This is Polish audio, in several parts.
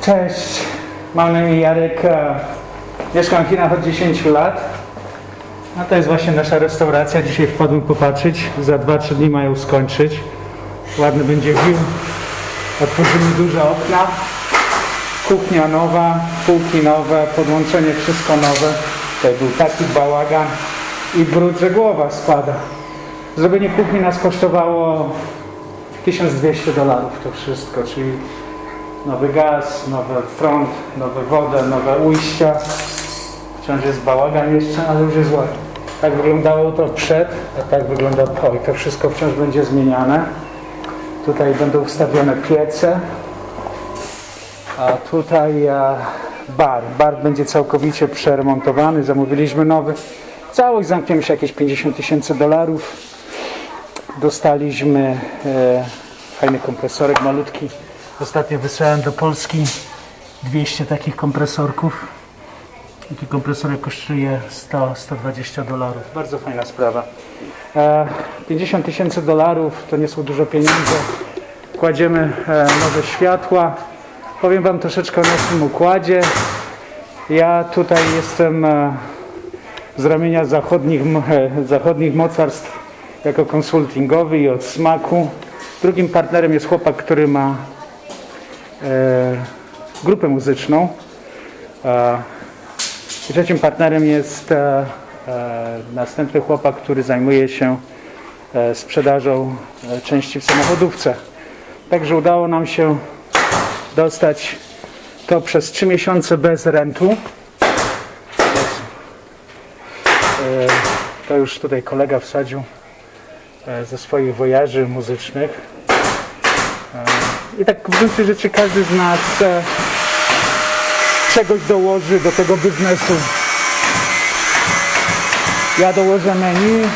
Cześć, mam na imię Jarek. e, Mieszkam w Chinach od 10 lat. A to jest właśnie nasza restauracja. Dzisiaj wpadłem popatrzeć. Za 2-3 dni mają skończyć. Ładny będzie view. Otworzymy duże okna. Kuchnia nowa, półki nowe, podłączenie wszystko nowe. Tutaj był taki bałagan i brud, że głowa spada. Zrobienie kuchni nas kosztowało 1200 dolarów to wszystko, czyli nowy gaz, nowy prąd, nowe wodę, nowe ujścia. Wciąż jest bałagan jeszcze, ale już jest ładnie. Tak wyglądało to przed, a tak wygląda po i to wszystko wciąż będzie zmieniane. Tutaj będą wstawione piece, a tutaj e, bar. Bar będzie całkowicie przeremontowany, zamówiliśmy nowy. Całość zamkniemy się jakieś 50 tysięcy dolarów. Dostaliśmy e, fajny kompresorek malutki. Ostatnio wysłałem do Polski 200 takich kompresorków. Taki kompresorek kosztuje 100-120 dolarów. Bardzo fajna sprawa. E, 50 tysięcy dolarów to nie są dużo pieniędzy. Kładziemy e, nowe światła. Powiem Wam troszeczkę o naszym układzie. Ja tutaj jestem e, z ramienia zachodnich, e, zachodnich mocarstw jako konsultingowy i od smaku. Drugim partnerem jest chłopak, który ma e, grupę muzyczną. E, trzecim partnerem jest e, e, następny chłopak, który zajmuje się e, sprzedażą e, części w samochodówce. Także udało nam się dostać to przez 3 miesiące bez rentu. E, To już tutaj kolega wsadził e, ze swoich wojaży muzycznych. E, I tak w gruncie rzeczy każdy z nas e, czegoś dołoży do tego biznesu. Ja dołożę menu,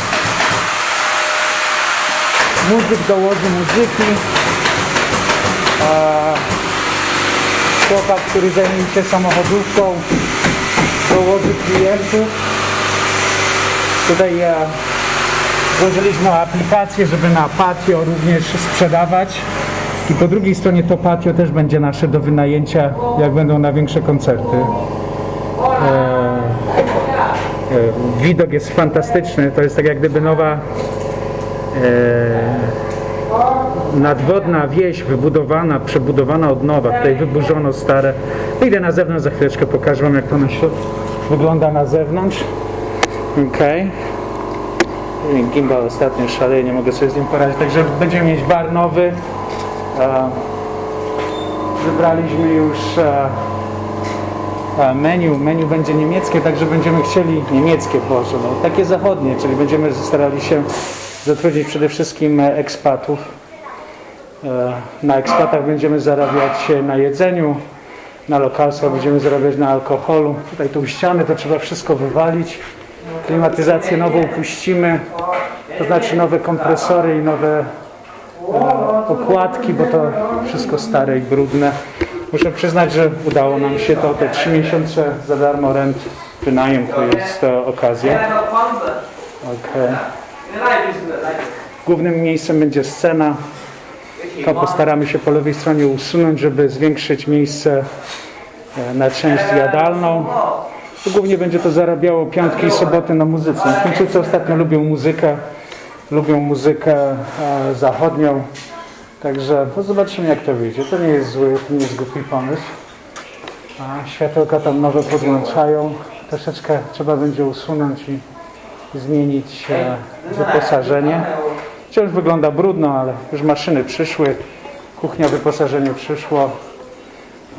muzyk dołoży muzyki, a chłopak, który zajmuje się samochodówką, dołoży klientów. Tutaj ja złożyliśmy aplikację, żeby na patio również sprzedawać. I po drugiej stronie to patio też będzie nasze do wynajęcia, jak będą na większe koncerty. E, e, widok jest fantastyczny. To jest tak jak gdyby nowa e, nadwodna wieś wybudowana, przebudowana od nowa. Tutaj wyburzono stare. Wyjdę na zewnątrz, za chwileczkę pokażę Wam jak to na wygląda na zewnątrz. Okej. Gimbal ostatnio szaleje, nie mogę sobie z nim poradzić. Także będziemy mieć bar nowy. E, Wybraliśmy już e, e, menu. Menu będzie niemieckie, także będziemy chcieli niemieckie, Boże, no, takie zachodnie, czyli będziemy starali się zatrudnić przede wszystkim ekspatów. Na ekspatach będziemy zarabiać na jedzeniu, na lokalstwach będziemy zarabiać na alkoholu. Tutaj tą ścianę to trzeba wszystko wywalić. Klimatyzację nową puścimy, to znaczy nowe kompresory i nowe okładki, bo to wszystko stare i brudne. Muszę przyznać, że udało nam się to, te 3 miesiące za darmo rent, wynajem to jest okazja. Okay. Głównym miejscem będzie scena. To postaramy się po lewej stronie usunąć, żeby zwiększyć miejsce e, na część jadalną. Głównie będzie to zarabiało piątki i soboty na muzyce. Chińczycy ostatnio lubią muzykę, lubią muzykę e, zachodnią. Także no zobaczymy jak to wyjdzie. To nie jest zły, to nie jest głupi pomysł. A światełka tam nowe podłączają. Troszeczkę trzeba będzie usunąć i zmienić e, wyposażenie. Wciąż wygląda brudno, ale już maszyny przyszły. Kuchnia, wyposażenie przyszło.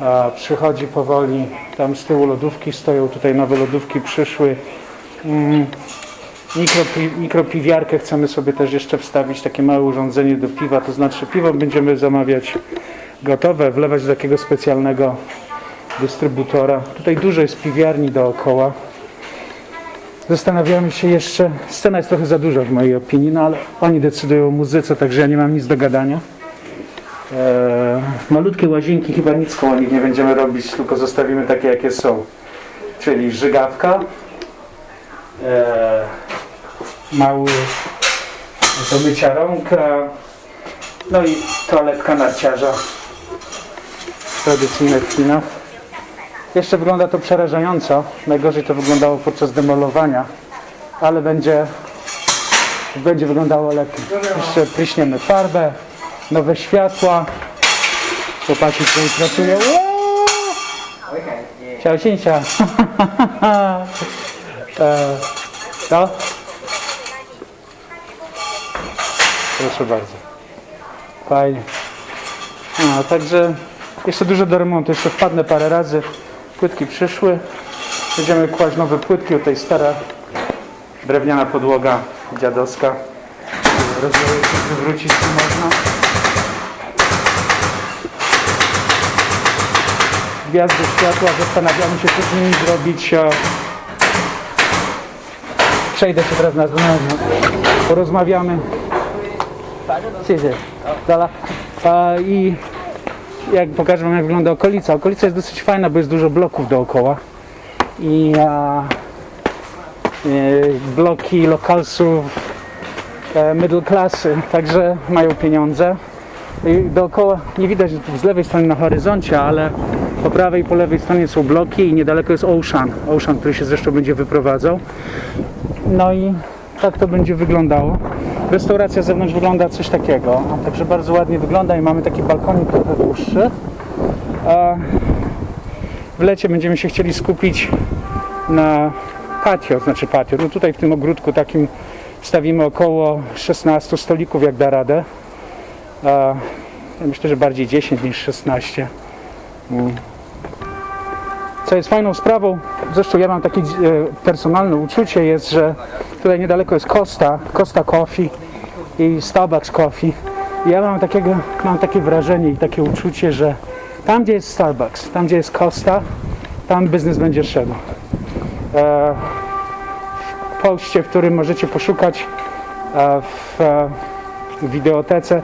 A przychodzi powoli. Tam z tyłu lodówki stoją, tutaj nowe lodówki przyszły. Mm, Mikropi, mikropiwiarkę chcemy sobie też jeszcze wstawić, takie małe urządzenie do piwa, to znaczy piwo będziemy zamawiać gotowe, wlewać do takiego specjalnego dystrybutora. Tutaj dużo jest piwiarni dookoła. Zastanawiamy się jeszcze, scena jest trochę za duża w mojej opinii, no ale oni decydują o muzyce, także ja nie mam nic do gadania. Eee, malutkie łazienki, chyba nic koło nich nie będziemy robić, tylko zostawimy takie jakie są. Czyli żygawka, eee, mały do mycia rąk, e, no i toaletka narciarza tradycyjne Chinach. Jeszcze wygląda to przerażająco. Najgorzej to wyglądało podczas demolowania, ale będzie, będzie wyglądało lepiej. Jeszcze pryśniemy farbę, nowe światła. Chłopaki tutaj pracują. Ciao, cincia. e, to? Proszę bardzo. Fajnie. A, także jeszcze dużo do remontu. Jeszcze wpadnę parę razy. Płytki przyszły. Będziemy kłaść nowe płytki. Tutaj stara drewniana podłoga dziadowska. Rozwoju wywrócić tu można. Gwiazdy światła. Zastanawiamy się, co z nimi zrobić. Przejdę się teraz na zewnątrz. Porozmawiamy. Siedzę. Dala. A, I jak pokażę wam jak wygląda okolica. Okolica jest dosyć fajna, bo jest dużo bloków dookoła. I a, e, bloki lokalsów e, middle classy, także mają pieniądze. I dookoła nie widać z lewej strony na horyzoncie, ale po prawej i po lewej stronie są bloki i niedaleko jest Ocean. Ocean, który się zresztą będzie wyprowadzał. No i tak to będzie wyglądało. Restauracja zewnątrz wygląda coś takiego. Także bardzo ładnie wygląda i mamy taki balkonik trochę dłuższy. W lecie będziemy się chcieli skupić na patio, znaczy patio. No tutaj w tym ogródku takim stawimy około 16 stolików, jak da radę. Ja myślę, że bardziej 10 niż 16. Co jest fajną sprawą, zresztą ja mam takie e, personalne uczucie, jest, że tutaj niedaleko jest Costa, Costa Coffee i Starbucks Coffee. I ja mam, takiego, mam takie wrażenie i takie uczucie, że tam gdzie jest Starbucks, tam gdzie jest Costa, tam biznes będzie szedł. E, w poście, w którym możecie poszukać e, w, e, w wideotece,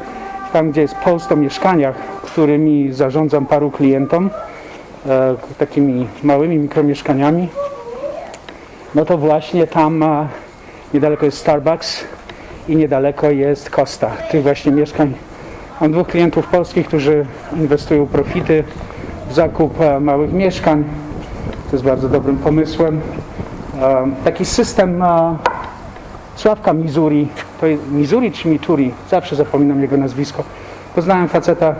tam gdzie jest post o mieszkaniach, którymi zarządzam paru klientom, takimi małymi mikromieszkaniami, no to właśnie tam e, niedaleko jest Starbucks i niedaleko jest Costa. Tych właśnie mieszkań. Mam dwóch klientów polskich, którzy inwestują profity w zakup e, małych mieszkań. To jest bardzo dobrym pomysłem. E, Taki system e, Sławka Missouri, to jest Missouri czy Mituri, zawsze zapominam jego nazwisko. Poznałem faceta,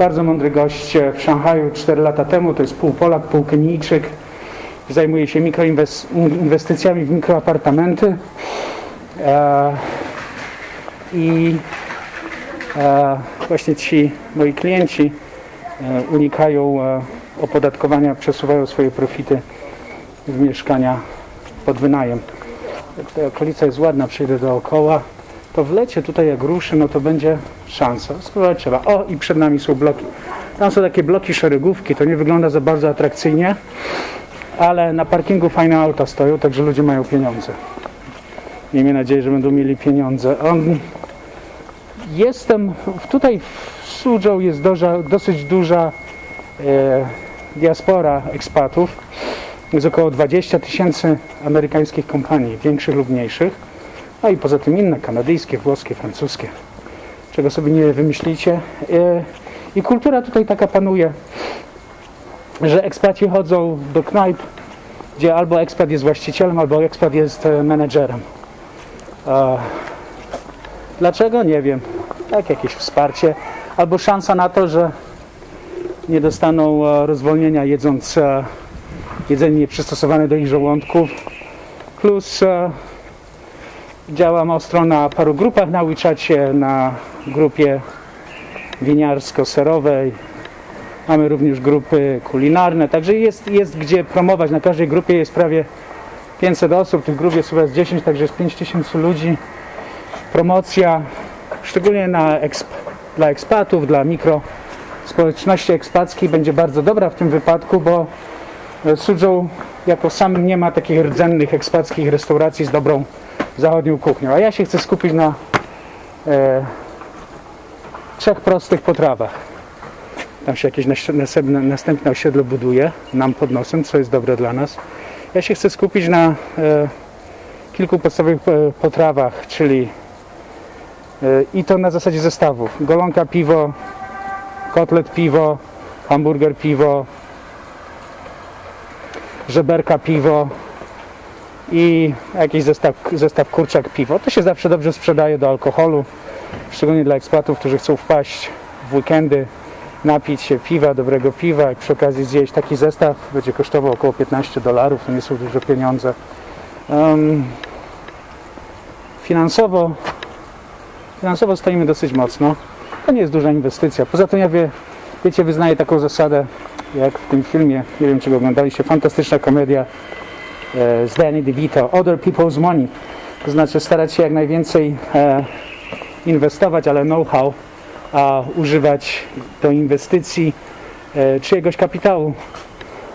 bardzo mądry gość e, w Szanghaju 4 lata temu, to jest pół Polak, pół Kenijczyk. Zajmuje się mikroinwestycjami w mikroapartamenty. E, I e, właśnie ci moi klienci e, unikają e, opodatkowania, przesuwają swoje profity w mieszkania pod wynajem. Ta okolica jest ładna, przejdę dookoła. To w lecie tutaj jak ruszy, no to będzie szansa. Spróbować trzeba. O, i przed nami są bloki. Tam są takie bloki szeregówki, to nie wygląda za bardzo atrakcyjnie, ale na parkingu fajne auta stoją, także ludzie mają pieniądze. Miejmy nadzieję, że będą mieli pieniądze. On, jestem, tutaj w Suzhou jest dosyć duża e, diaspora ekspatów. Jest około 20 tysięcy amerykańskich kompanii, większych lub mniejszych. No i poza tym inne, kanadyjskie, włoskie, francuskie. Czego sobie nie wymyślicie. E, I kultura tutaj taka panuje, że ekspaci chodzą do knajp, gdzie albo ekspat jest właścicielem, albo ekspat jest e, menedżerem. Dlaczego? Nie wiem. Tak, jakieś wsparcie. Albo szansa na to, że nie dostaną e, rozwolnienia jedząc jedzenie nieprzystosowane do ich żołądków. Plus działam ostro na paru grupach na WeChacie, na grupie winiarsko-serowej. Mamy również grupy kulinarne, także jest, jest gdzie promować. Na każdej grupie jest prawie 500 osób, w tych grupie jest chyba z 10, także jest 5000 ludzi. Promocja, szczególnie na eksp, dla ekspatów, dla mikro społeczności ekspackiej będzie bardzo dobra w tym wypadku, bo e, Suzhou jako sam nie ma takich rdzennych ekspackich restauracji z dobrą zachodnią kuchnią. A ja się chcę skupić na e, trzech prostych potrawach. Tam się jakieś następne, następne osiedle buduje nam pod nosem, co jest dobre dla nas. Ja się chcę skupić na e, kilku podstawowych e, potrawach, czyli e, i to na zasadzie zestawów. Golonka piwo, kotlet piwo, hamburger piwo, żeberka piwo i jakiś zestaw, zestaw kurczak piwo. To się zawsze dobrze sprzedaje do alkoholu, szczególnie dla ekspatów, którzy chcą wpaść w weekendy, napić się piwa, dobrego piwa i przy okazji zjeść taki zestaw. Będzie kosztował około 15 dolarów, to nie są duże pieniądze. Em, finansowo, finansowo stoimy dosyć mocno. To nie jest duża inwestycja. Poza tym ja wie, wiecie, wyznaję taką zasadę, jak w tym filmie, nie wiem czy go oglądaliście, fantastyczna komedia z Danny DeVito, Other People's Money. To znaczy starać się jak najwięcej e, inwestować, ale know-how, a używać do inwestycji e, czyjegoś kapitału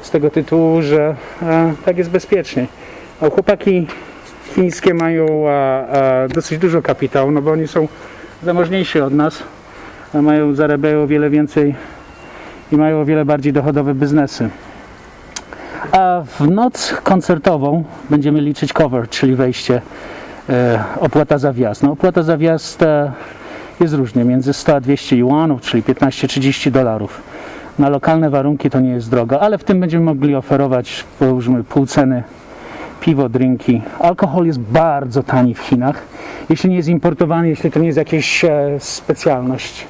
z tego tytułu, że e, tak jest bezpieczniej. A chłopaki chińskie mają e, e, dosyć dużo kapitału, no bo oni są zamożniejsi od nas, mają, zarabiają o wiele więcej i mają o wiele bardziej dochodowe biznesy. A w noc koncertową będziemy liczyć cover, czyli wejście, e, opłata za wjazd. No, opłata za wjazd e, jest różnie, między 100 a 200 juanów, czyli 15-30 dolarów. Na lokalne warunki to nie jest drogo, ale w tym będziemy mogli oferować, połóżmy, pół ceny piwo, drinki. Alkohol jest bardzo tani w Chinach, jeśli nie jest importowany, jeśli to nie jest jakaś e, specjalność.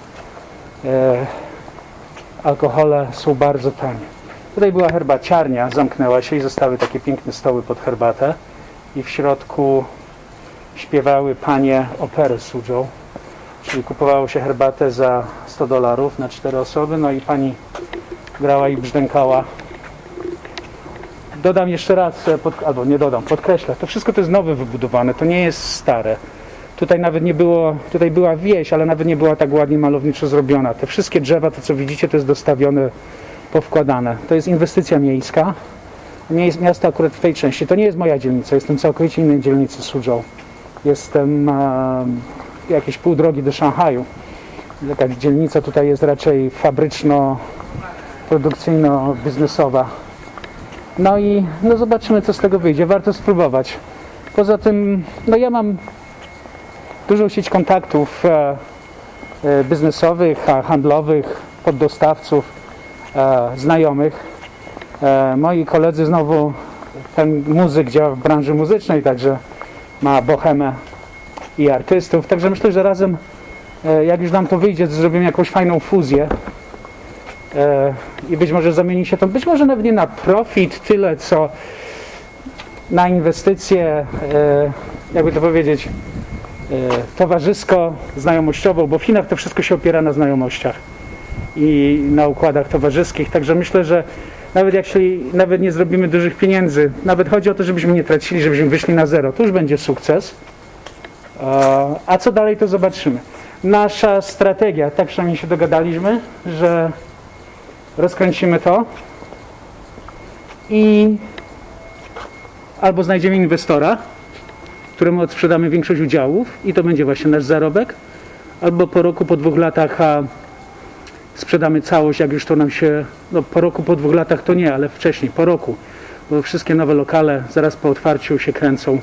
Alkohole są bardzo tanie. Tutaj była herbaciarnia, zamknęła się i zostały takie piękne stoły pod herbatę i w środku śpiewały panie opery Suzhou, czyli kupowało się herbatę za 100 dolarów na cztery osoby, no i pani grała i brzdękała. Dodam jeszcze raz, e, pod, albo nie dodam, podkreślę, to wszystko to jest nowe wybudowane, to nie jest stare. Tutaj nawet nie było, tutaj była wieś, ale nawet nie była tak ładnie malowniczo zrobiona. Te wszystkie drzewa, to co widzicie, to jest dostawione, powkładane. To jest inwestycja miejska. Mie- Miasto akurat w tej części. To nie jest moja dzielnica, jestem całkowicie innej dzielnicy Suzhou. Jestem e, jakieś pół drogi do Szanghaju. Taka dzielnica tutaj jest raczej fabryczno-produkcyjno-biznesowa. No i no zobaczymy, co z tego wyjdzie. Warto spróbować. Poza tym, no ja mam dużą sieć kontaktów e, e, biznesowych, handlowych, poddostawców, znajomych. E, moi koledzy znowu, ten muzyk działa w branży muzycznej, także ma bohemę i artystów. Także myślę, że razem, e, jak już nam to wyjdzie, zrobimy jakąś fajną fuzję. E, I być może zamieni się to, być może nawet nie na profit tyle, co na inwestycje, e, jakby to powiedzieć, e, towarzysko, znajomościowo, bo w Chinach to wszystko się opiera na znajomościach i na układach towarzyskich. Także myślę, że nawet jeśli nawet nie zrobimy dużych pieniędzy, nawet chodzi o to, żebyśmy nie tracili, żebyśmy wyszli na zero, to już będzie sukces. A co dalej, to zobaczymy. Nasza strategia, tak przynajmniej się dogadaliśmy, że rozkręcimy to i albo znajdziemy inwestora, któremu odsprzedamy większość udziałów i to będzie właśnie nasz zarobek, albo po roku, po dwóch latach a sprzedamy całość, jak już to nam się, no po roku, po dwóch latach to nie, ale wcześniej, po roku, bo wszystkie nowe lokale zaraz po otwarciu się kręcą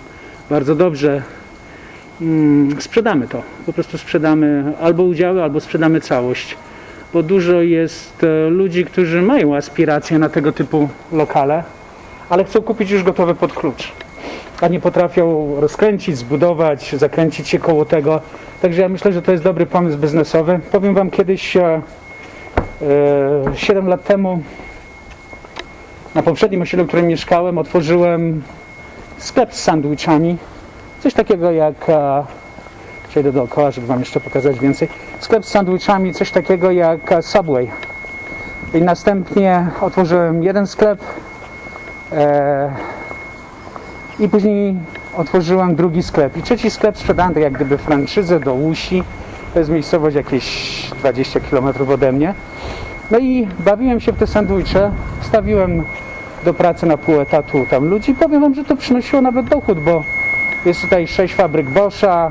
bardzo dobrze. Mm, sprzedamy to, po prostu sprzedamy albo udziały, albo sprzedamy całość, bo dużo jest e, ludzi, którzy mają aspiracje na tego typu lokale, ale chcą kupić już gotowe pod klucz, a nie potrafią rozkręcić, zbudować, zakręcić się koło tego. Także ja myślę, że to jest dobry pomysł biznesowy. Powiem Wam kiedyś, e, 7 lat temu, na poprzednim osiedlu, w którym mieszkałem, otworzyłem sklep z sandwichami. Coś takiego jak, e, przejdę dookoła, żeby Wam jeszcze pokazać więcej. Sklep z sandwichami, coś takiego jak e, Subway. I następnie otworzyłem jeden sklep e, i później otworzyłem drugi sklep. I trzeci sklep sprzedałem tak jak gdyby franczyzę do Łusi. To jest miejscowość jakieś 20 km ode mnie. No i bawiłem się w te sandwicze. Wstawiłem do pracy na pół etatu tam ludzi. Powiem Wam, że to przynosiło nawet dochód, bo jest tutaj 6 fabryk Boscha,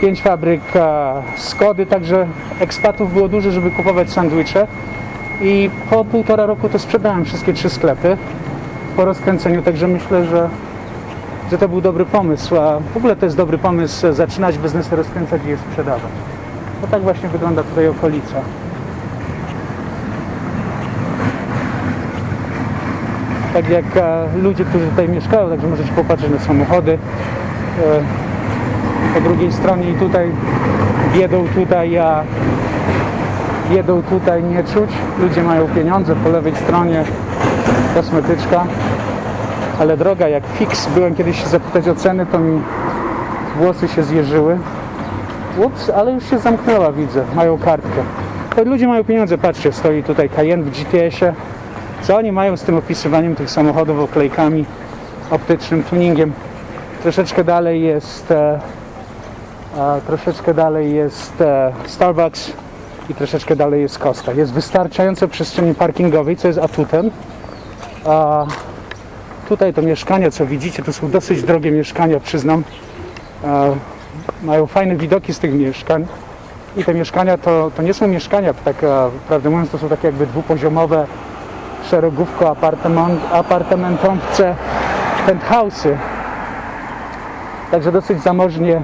5 fabryk e, Skody, także ekspatów było dużo, żeby kupować sandwicze. I po półtora roku to sprzedałem wszystkie trzy sklepy po rozkręceniu, także myślę, że, że to był dobry pomysł. A w ogóle to jest dobry pomysł e, zaczynać biznesy, rozkręcać i je sprzedawać. No tak właśnie wygląda tutaj okolica. tak jak e, ludzie, którzy tutaj mieszkają, także możecie popatrzeć na samochody. E, po drugiej stronie i tutaj biedą tutaj, a biedą tutaj nie czuć. Ludzie mają pieniądze, po lewej stronie kosmetyczka, ale droga jak fix. Byłem kiedyś zapytać o ceny, to mi włosy się zjeżyły. Ups, ale już się zamknęła, widzę. Mają kartkę. Ludzie mają pieniądze, patrzcie, stoi tutaj Cayenne w GPS-ie. Co oni mają z tym opisywaniem tych samochodów oklejkami, optycznym tuningiem? Troszeczkę dalej jest e, a troszeczkę dalej jest e, Starbucks i troszeczkę dalej jest Costa. Jest wystarczająco przestrzeni parkingowej, co jest atutem. A tutaj to mieszkania, co widzicie, to są dosyć drogie mieszkania, przyznam. E, mają fajne widoki z tych mieszkań. I te mieszkania to, to nie są mieszkania, tak e, prawdę mówiąc, to są takie jakby dwupoziomowe szeregówko apartament, apartamentowce, penthouse'y. Także dosyć zamożnie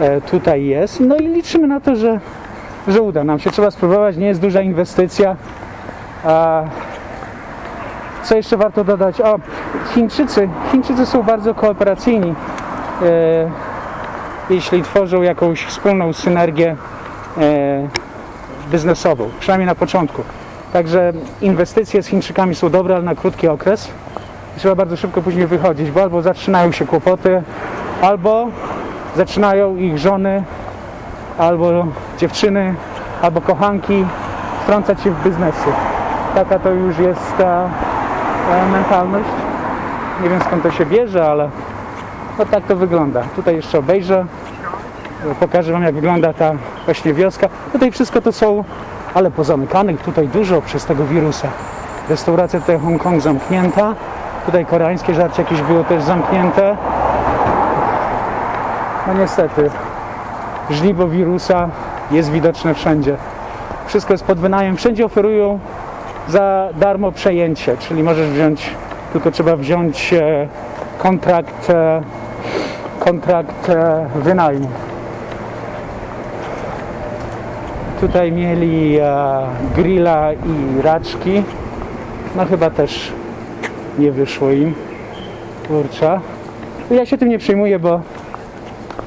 e, tutaj jest. No i liczymy na to, że, że uda nam się. Trzeba spróbować, nie jest duża inwestycja. Co jeszcze warto dodać? O, Chińczycy. Chińczycy są bardzo kooperacyjni. Jeśli tworzą jakąś wspólną synergię e, biznesową, przynajmniej na początku. Także inwestycje z Chińczykami są dobre, ale na krótki okres. Trzeba bardzo szybko później wychodzić, bo albo zaczynają się kłopoty, albo zaczynają ich żony, albo dziewczyny, albo kochanki wtrącać się w biznesy. Taka to już jest ta mentalność. Nie wiem skąd to się bierze, ale no tak to wygląda. Tutaj jeszcze obejrzę. Pokażę Wam jak wygląda ta właśnie wioska. Tutaj wszystko to są, ale pozamykanych tutaj dużo przez tego wirusa. Restauracja tutaj Hongkong zamknięta. Tutaj koreańskie żarcie jakieś było też zamknięte. No niestety, żniwo wirusa jest widoczne wszędzie. Wszystko jest pod wynajem. Wszędzie oferują za darmo przejęcie, czyli możesz wziąć, tylko trzeba wziąć e, kontrakt, e, kontrakt e, wynajmu. Tutaj mieli e, grilla i raczki. No chyba też nie wyszło im. Kurcza. Ja się tym nie przejmuję, bo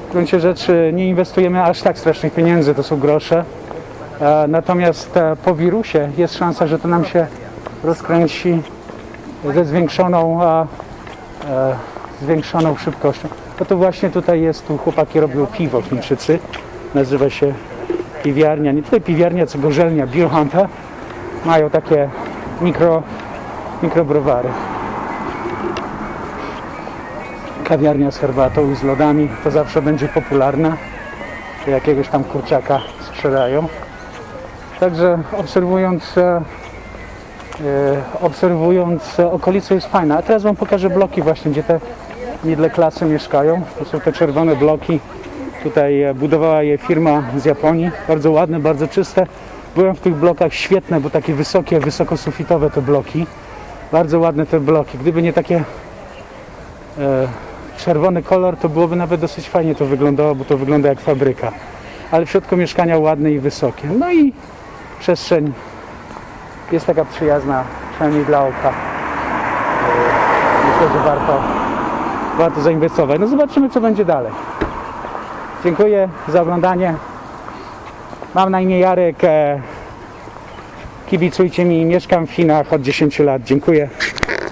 w gruncie rzeczy nie inwestujemy aż tak strasznych pieniędzy, to są grosze. E, Natomiast e, po wirusie jest szansa, że to nam się rozkręci ze zwiększoną, zwiększoną szybkością. No to właśnie tutaj jest, tu chłopaki robią piwo Chińczycy. Nazywa się piwiarnia, nie tyle piwiarnia, co gorzelnia Beer Hunter. Mają takie mikro, mikrobrowary. Kawiarnia z herbatą i z lodami to zawsze będzie popularna. Jakiegoś tam kurczaka sprzedają. Także obserwując, e, e, obserwując e, okolice jest fajna. A teraz Wam pokażę bloki właśnie, gdzie te middle klasy mieszkają. To są te czerwone bloki. Tutaj e, budowała je firma z Japonii. Bardzo ładne, bardzo czyste. Byłem w tych blokach świetne, bo takie wysokie, wysokosufitowe te bloki. Bardzo ładne te bloki. Gdyby nie takie e, czerwony kolor, to byłoby nawet dosyć fajnie to wyglądało, bo to wygląda jak fabryka. Ale w środku mieszkania ładne i wysokie. No i przestrzeń jest taka przyjazna, przynajmniej dla oka. E, Myślę, że warto, warto zainwestować. No zobaczymy, co będzie dalej. Dziękuję za oglądanie. Mam na imię Jarek. E, Kibicujcie mi, mieszkam w Chinach od 10 lat. Dziękuję.